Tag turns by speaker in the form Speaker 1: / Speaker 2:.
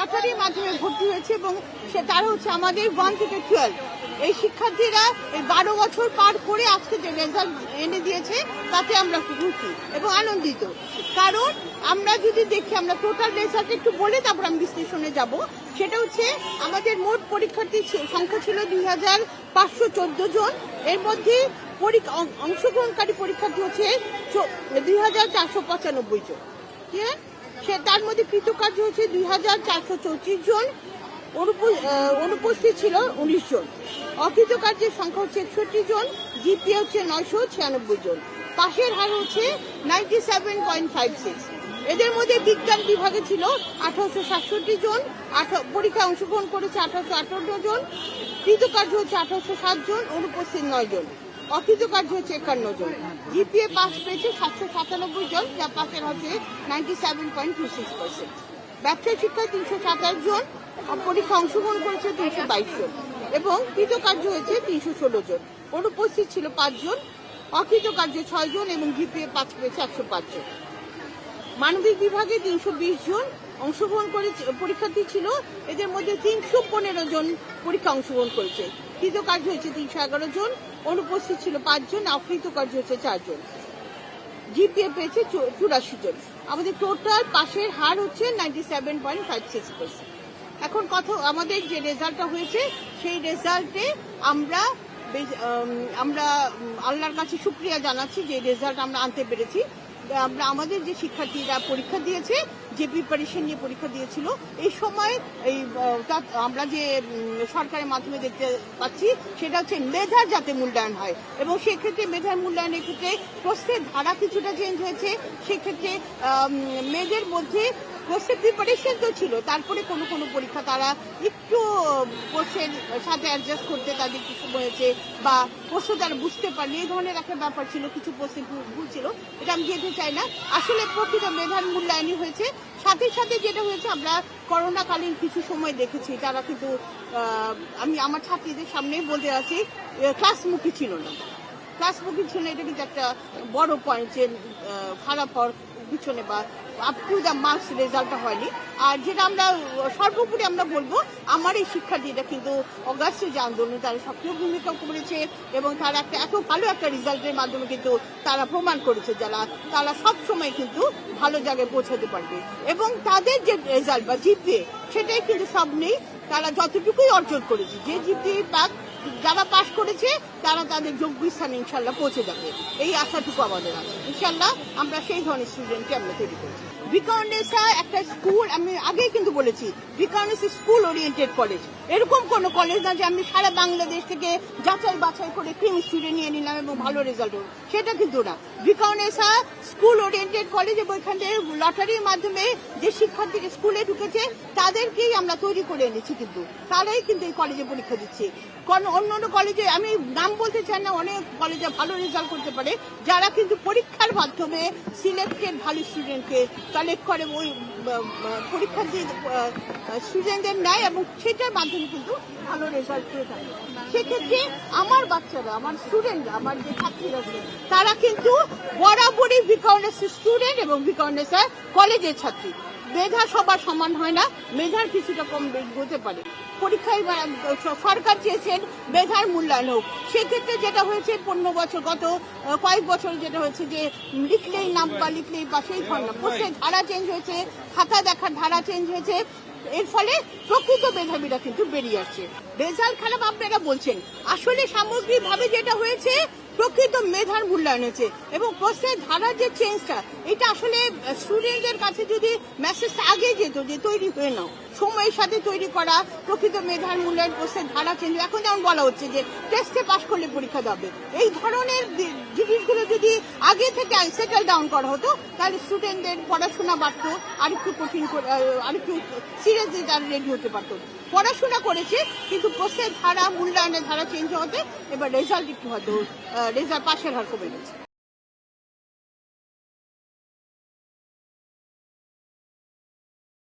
Speaker 1: লটারির মাধ্যমে ভর্তি হয়েছে এবং সে তারা হচ্ছে আমাদের ওয়ান থেকে টুয়েলভ এই শিক্ষার্থীরা এই বারো বছর পার করে আজকে যে রেজাল্ট এনে দিয়েছে, তাতে আমরা খুশি এবং আনন্দিত। কারণ আমরা যদি দেখি, আমরা টোটাল রেজাল্ট একটু বলে তারপর আমি বিশ্লেষণে যাব। সেটা হচ্ছে আমাদের মোট পরীক্ষার্থীর সংখ্যা ছিল দুই হাজার পাঁচশো চোদ্দ জন। এর মধ্যে অংশগ্রহণকারী পরীক্ষার্থী হচ্ছে দুই হাজার চারশো পঁচানব্বই জন। ঠিক? সে তার মধ্যে কৃতকার্য হচ্ছে দুই হাজার চারশো চৌত্রিশ জন। অনুপ- অনুপস্থিত ছিল উনিশ জন। অকৃতকার্যের সংখ্যা হচ্ছে একষট্টি জন, জিপিএ হচ্ছে নয়শো ছিয়ানব্বই জন। পাশের হার হচ্ছে ninety seven point five six এদের মধ্যে বিজ্ঞান বিভাগে ছিল আঠারোশো সাতষট্টি জন পরীক্ষায় অংশগ্রহণ করেছে আঠারোশো আঠারো জন। কৃতকার্য হচ্ছে আঠারোশো সাত জন, অনুপস্থিত নয় জন। অকৃতকার্য হচ্ছে একান্ন জন। জিপিএ পাস পেয়েছে সাতশো সাতানব্বই জন, যা পাশের হচ্ছে ninety seven point two six percent ব্যবসায় শিক্ষায় তিনশো সাতাশ জন পরীক্ষা অংশগ্রহণ করেছে তিনশো বাইশ জন। এবং কৃতকার্য হয়েছে তিনশো ষোলো জন। অনুপস্থিত ছিল পাঁচজন অকৃতকার্য ছয় জন এবং জিপিএ পাঁচ পেয়েছে একশো পাঁচ জন। মানবিক বিভাগে তিনশো বিশ জন অংশগ্রহণ করে পরীক্ষার্থী ছিল। এদের মধ্যে তিনশো পনেরো জন পরীক্ষা অংশগ্রহণ করেছে। কৃতকার্য হয়েছে তিনশো এগারো জন, অনুপস্থিত ছিল পাঁচজন অকৃতকার্য হচ্ছে চারজন জিপিএ পেয়েছে চুরাশি জন। আমাদের টোটাল পাশের হার হচ্ছে ninety seven point five six percent. এখন কথা, আমাদের যে রেজাল্টটা হয়েছে, সেই রেজাল্টে আমরা আমরা আল্লাহর কাছে শুক্রিয়া জানাচ্ছি যে রেজাল্ট আমরা আনতে পেরেছি। আমাদের যে শিক্ষার্থীরা পরীক্ষা দিয়েছে যে প্রিপারেশন নিয়ে পরীক্ষা দিয়েছিল, এই সময় এই আমরা যে সরকারের মাধ্যমে দেখতে পাচ্ছি, সেটা হচ্ছে মেধার যাতে মূল্যায়ন হয়। এবং সেক্ষেত্রে মেধার মূল্যায়নের ক্ষেত্রে প্রশ্নের ধারা কিছুটা চেঞ্জ হয়েছে। সেক্ষেত্রে মেয়েদের মধ্যে কোর্সের প্রিপারেশন তো ছিল, তারপরে কোনো কোনো পরীক্ষা তারা একটু কোর্সের সাথে অ্যাডজাস্ট করতে তাদের কিছু হয়েছে, বা প্রশ্ন তারা বুঝতে পারলে, এই ধরনের একটা ব্যাপার ছিল, কিছু প্রশ্নে ভুল ভুল ছিল, এটা আমি যেতে চাই না, আসলে প্রকৃত মেধার মূল্যায়নই হয়েছে। সাথে সাথে যেটা হয়েছে, আমরা করোনাকালীন কিছু সময় দেখেছি। তারা কিন্তু আমি আমার ছাত্রীদের সামনেই বলতে আছি ক্লাসমুখী ছিল না। ক্লাসমুখী ছিল এটা কিন্তু একটা বড় পয়েন্ট যে খারাপ পিছনে বা আপ টু মার্কস রেজাল্টটা হয়নি। আর যেটা আমরা, সর্বোপরি আমরা বলব, আমার এই শিক্ষার্থীরা কিন্তু অগাস্টে যে আন্দোলন, তারা সক্রিয় ভূমিকা করেছে এবং তারা একটা, এত ভালো একটা রেজাল্টের মাধ্যমে কিন্তু তারা প্রমাণ করেছে যারা, তারা সব সময় কিন্তু ভালো জায়গায় পৌঁছাতে পারবে। এবং তাদের যে রেজাল্ট বা জিপিএ সেটাই কিন্তু সব নেই। তারা যতটুকুই অর্জন করেছে, যে জিপিএ পাক যারা পাশ করেছে, তারা তাদের যোগ্য স্থানে ইনশাল্লাহ পৌঁছে যাবে। এই আশাটুকু আমাদের আছে। ইনশাল্লাহ আমরা সেই ধরনের স্টুডেন্টকে আমরা তৈরি করেছি। বিকাউন্ডেসা একটা স্কুল আমি আগেই কিন্তু বলেছি বিকাউন্ডেস স্কুল ওরিয়েন্টেড কলেজ এরকম কোন কলেজ না যে আমি সারা বাংলাদেশ থেকে যাচাই বাছাই করে ক্রিম স্টুডেন্ট নিয়ে নিলাম এবং ভালো রেজাল্ট হলো। সেটা কিন্তু না। বিকাউন্ডেসা স্কুল ওরিয়েন্টেড কলেজ এবং এখান থেকে লটারির মাধ্যমে যে শিক্ষার্থীরা স্কুলে ঢুকেছে, তাদেরকেই আমরা তৈরি করে এনেছি কিন্তু। তারাই কিন্তু এই কলেজে পরীক্ষা দিচ্ছে। কোন অন্য অন্য কলেজে আমি নাম বলতে চাই না, অনেক কলেজে ভালো রেজাল্ট করতে পারে, যারা কিন্তু পরীক্ষার মাধ্যমে সিলেক্টেড ভালো স্টুডেন্টকে কালেক্ট করে ওই পরীক্ষার যে স্টুডেন্টদের নেয় এবং সেটার মাধ্যমে কিন্তু ভালো রেজাল্ট পেয়ে থাকে। সেক্ষেত্রে আমার বাচ্চারা, আমার স্টুডেন্টরা আমার যে ছাত্রীরা আছে, তারা কিন্তু বরাবরই বিকর্নেস স্টুডেন্ট এবং বিকর্নেস কলেজের ছাত্রী। মেধা সবার সমান হয় না মেধার কিছুটা কম হতে পারে। পরীক্ষায় সরকার চেয়েছেন মেধার মূল্যায়ন হোক। সেক্ষেত্রে যেটা হয়েছে পনেরো বছর গত কয়েক বছর যেটা হয়েছে যে লিখলেই নাম বা লিখলেই বা সেই প্রশ্নের ধারা চেঞ্জ হয়েছে খাতা দেখার ধারা চেঞ্জ হয়েছে এর ফলে প্রকৃত মেধাবীরা কিন্তু বেরিয়ে আসছে। রেজাল্ট খারাপ আপনারা বলছেন। আসলে সামগ্রিকভাবে যেটা হয়েছে প্রকৃত মেধার মূল্যায়ন হয়েছে এবং প্রশ্নের ধারার যে চেঞ্জটা এটা আসলে স্টুডেন্টদের কাছে যদি মেসেজটা আগে যেত যে তৈরি হয়ে নাও, সময়ের সাথে তৈরি করা, প্রকৃত মেধার মূল্যায়ন, প্রশ্নের ধারা চেঞ্জ এখন যেমন বলা হচ্ছে যে টেস্টে পাশ করলে পরীক্ষা দেবে এই ধরনের জিনিসগুলো যদি আগে থেকে সেটেল ডাউন করা হতো, তাহলে স্টুডেন্টদের পড়াশোনা বাড়তো, আরেকটু কঠিন আরেকটু সিরিয়াসলি তারা রেডি হতে পারতো। পড়াশোনা করেছে, কিন্তু প্রশ্নের ধারা, মূল্যায়নের ধারা চেঞ্জ হতে এবার রেজাল্ট একটু হয়তো রেজাল্ট পাশের হার কমে গেছে।